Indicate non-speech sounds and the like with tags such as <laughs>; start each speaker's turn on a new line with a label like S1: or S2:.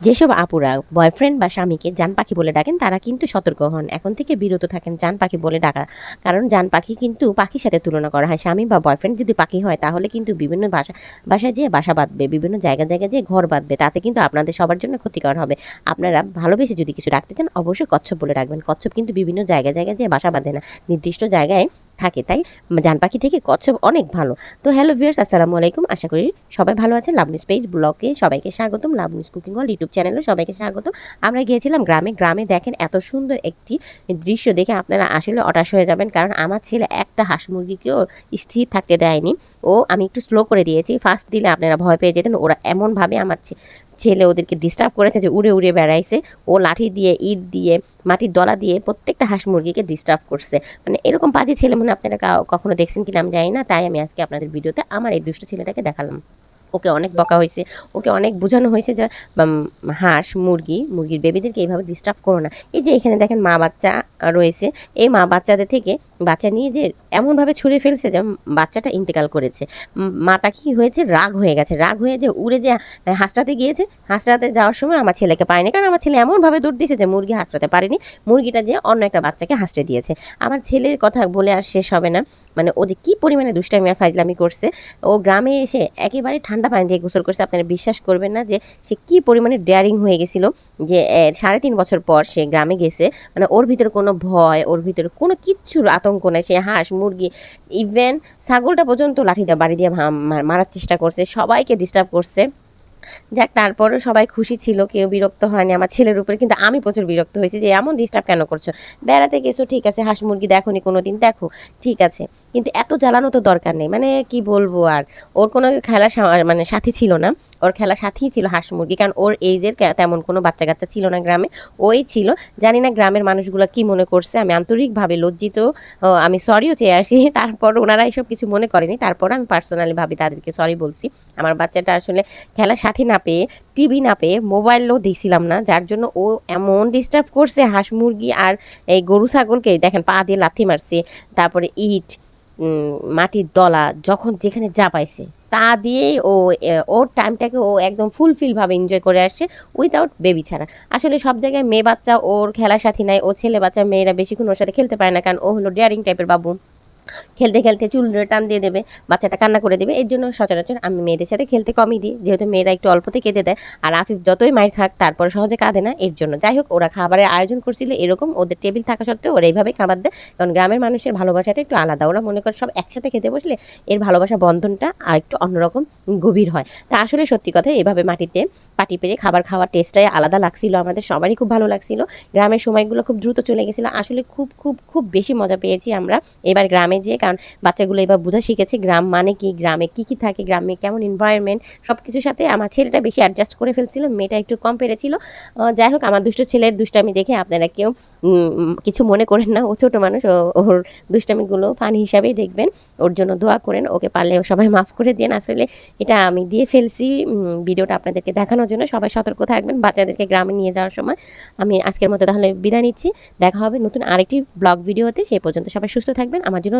S1: যেসব আপুরা বয়ফ্রেন্ড বা স্বামীকে জান পাখি বলে ডাকেন, তারা কিন্তু সতর্ক হন। এখন থেকে বিরত থাকেন জান পাখি বলে ডাকা। কারণ জান পাখি কিন্তু পাখির সাথে তুলনা করা হয়। স্বামী বা বয়ফ্রেন্ড যদি পাখি হয়, তাহলে কিন্তু বিভিন্ন বাসা, বাসায় যেয়ে বাসা বাঁধবে, বিভিন্ন জায়গা জায়গায় যেয়ে ঘর বাঁধবে। তাতে কিন্তু আপনাদের সবার জন্য ক্ষতিকর হবে। আপনারা ভালোবেসে যদি কিছু রাখতে চান, অবশ্যই কচ্ছপ বলে রাখবেন। কচ্ছপ কিন্তু বিভিন্ন জায়গায় জায়গায় যেয়ে বাসা বাঁধে না। নির্দিষ্ট জায়গায় থাকে, তাই জান পাখি থেকে কচ্ছপ অনেক ভালো। তো হ্যালো ভিউয়ার্স আসসালামু আলাইকুম। আশা করি সবাই ভালো আছেন। লাভ নিউজ পেজ ব্লগে সবাইকে স্বাগতম। লাভ নিউজ কুকিং হল ইউটিউব চ্যানেলে সবাইকে স্বাগতম। আমরা গিয়েছিলাম গ্রামে। গ্রামে দেখেন এত সুন্দর একটি দৃশ্য দেখে আপনারা আসলে অটাশ হয়ে যাবেন, কারণ আমার ছেলে একটা হাঁস মুরগিকেও স্থির থাকতে দেয়নি। ও, আমি একটু স্লো করে দিয়েছি। ফার্স্ট দিলে আপনারা ভয় পেয়ে যেতেন, ওরা এমনভাবে আমার ছেলে ওদেরকে ডিস্টার্ব করেছে যে উড়ে উড়ে বেড়াইছে। ও লাঠি দিয়ে, ইট দিয়ে, মাটির দলা দিয়ে প্রত্যেকটা হাঁস মুরগিকে ডিস্টার্ব করছে। মানে এরকম বাজে ছেলে মনে আপনারা কখনো দেখছেন কিনা আমি জানি না। তাই আমি আজকে আপনাদের ভিডিওতে আমার এই দুষ্ট ছেলেটাকে দেখালাম। ওকে অনেক বকা হয়েছে, ওকে অনেক বোঝানো হয়েছে যে হাঁস, মুরগি, মুরগির বেবিদেরকে এইভাবে ডিস্টার্ব করো না। এই যে এখানে দেখেন মা বাচ্চা রয়েছে, এই মা বাচ্চাদের থেকে বাচ্চা নিয়ে যে এমনভাবে ছুঁড়ে ফেলছে যে, বাচ্চাটা ইন্তেকাল করেছে। মাটা কি হয়েছে? রাগ হয়ে গেছে, রাগ হয়ে যে উড়ে যে হাঁসটাতে গিয়েছে, হাঁসটাতে যাওয়ার সময় আমার ছেলেকে পায়নি কারণ আমার ছেলে এমনভাবে দৌড় দিয়েছে যে, মুরগি হাঁসটাতে পারেনি, মুরগিটা যে অন্য একটা বাচ্চাকে হাঁসতে দিয়েছে। আমার ছেলের কথা বলে আর শেষ হবে না। মানে ও যে কী পরিমাণে দুষ্টামি আর ফাইজলামি করছে, ও গ্রামে এসে একেবারে ঠান্ডা পানি দিয়ে গোসল করছে, আপনারা বিশ্বাস করবেন না যে সে কী পরিমাণে ডেয়ারিং হয়ে গেছিল, যে সাড়ে তিন বছর পর সে গ্রামে গেছে মানে ওর ভিতরে কোনো ভয়, ওর ভিতরে কোনো কিচ্ছুর আতঙ্ক নেই, সে হাঁস, মুরগি ইভেন ছাগলটা পর্যন্ত লাঠি দিয়ে, বাড়ি দিয়ে মারার চেষ্টা করছে, সবাইকে ডিস্টার্ব করছে। যাক, তারপরেও সবাই খুশি ছিল, কেউ বিরক্ত হয়নি আমার ছেলের উপরে, কিন্তু আমি প্রচুর বিরক্ত হয়েছি যে এমন ডিস্টার্ব কেন করছ? বেড়াতে গেছো, ঠিক আছে, হাঁস মুরগি দেখো নি কোনো দিন দেখো, ঠিক আছে। কিন্তু এত জ্বালানো তো দরকার নেই মানে কি বলব আর? ওর কোনো খেলা মানে সাথী ছিল না, ওর খেলা সাথীই ছিল হাঁস মুরগি, কারণ ওর এইজের তেমন কোনো বাচ্চা কাচ্চা ছিল না গ্রামে, ওই ছিল। জানি না গ্রামের মানুষগুলো কি মনে করছে, আমি আন্তরিকভাবে লজ্জিত আমি সরিও চেয়ে আসি, <laughs> তারপর ওনারা এসব কিছু মনে করেনি, তারপর আমি পার্সোনালি ভাবি তাদেরকে সরি বলছি। আমার বাচ্চাটা আসলে খেলার সাথী না পেয়ে টিভি না পেয়ে মোবাইলও দিছিলাম না। যার জন্য ও এমন ডিস্টার্ব করছে হাঁস মুরগি আর এই গরু ছাগলকে। দেখেন পা দিয়ে লাথি মারছে, তারপরে ইট মাটির দলা, যখন যেখানে যা পাইছে। তা দিয়েই ও ওর টাইমটাকে ও একদম ফুলফিলভাবে এনজয় করে আসছে উইদাউট বেবি ছাড়া। আসলে সব জায়গায় মেয়ে বাচ্চা ওর খেলার সাথী নাই, ও ছেলে বাচ্চা, মেয়েরা বেশিক্ষণ ওর সাথে খেলতে পারে না, কারণ ও হলো ডেয়ারিং টাইপের বাবু। খেলতে খেলতে চুল ধরে টান দিয়ে দেবে, বাচ্চাটা কান্না করে দেবে, এর জন্য সচরাচর আমি মেয়েদের সাথে খেলতে কমই দিই, যেহেতু মেয়েরা একটু অল্পতে কেঁদে দেয়। আর আফিফ যতই মায়ের খাক, তারপর সহজে কাঁদে না, এর জন্য। যাই হোক, ওরা খাবারের আয়োজন করছিল এরকম, ওদের টেবিল থাকা সত্ত্বেও ওরা এইভাবে খাবার দেয়। কারণ গ্রামের মানুষের ভালোবাসাটা একটু আলাদা, ওরা মনে করে সব একসাথে খেতে বসলে এর ভালোবাসা বন্ধনটা আর একটু অন্যরকম গভীর হয়। তা আসলে সত্যি কথা এভাবে মাটিতে পাটি পেরে খাবার খাওয়ার টেস্টটাই আলাদা লাগছিল আমাদের, সবারই খুব ভালো লাগছিল। গ্রামের সময়গুলো খুব দ্রুত চলে গেছিল। আসলে খুব খুব খুব বেশি মজা পেয়েছি আমরা। এবার গ্রামে যেয়ে, কারণ বাচ্চাগুলো এবার বোঝা শিখেছে গ্রাম মানে কি, গ্রামে কি কি থাকে, গ্রামে কেমন এনভায়রনমেন্ট সব কিছুর সাথে আমার ছেলেটা বেশি অ্যাডজাস্ট করে ফেলছিল, মেয়েটা একটু কম পেরেছিল। যাই হোক, আমার দুষ্ট ছেলের দুষ্টামি দেখে আপনারা কেউ কিছু মনে করেন না, ও ছোটো মানুষ ওর দুষ্টামিগুলো ফানি হিসাবেই দেখবেন। ওর জন্য দোয়া করেন, ওকে পারলে সবাই মাফ করে দেন। আসলে এটা আমি দিয়ে ফেলছি ভিডিওটা আপনাদেরকে দেখানোর জন্য, সবাই সতর্ক থাকবেন, বাচ্চাদেরকে গ্রামে নিয়ে যাওয়ার সময়। আমি আজকের মতো তাহলে বিদায় নিচ্ছি, দেখা হবে নতুন আরেকটি ব্লগ ভিডিওতে সেই পর্যন্ত সবাই সুস্থ থাকবেন, আমার জন্য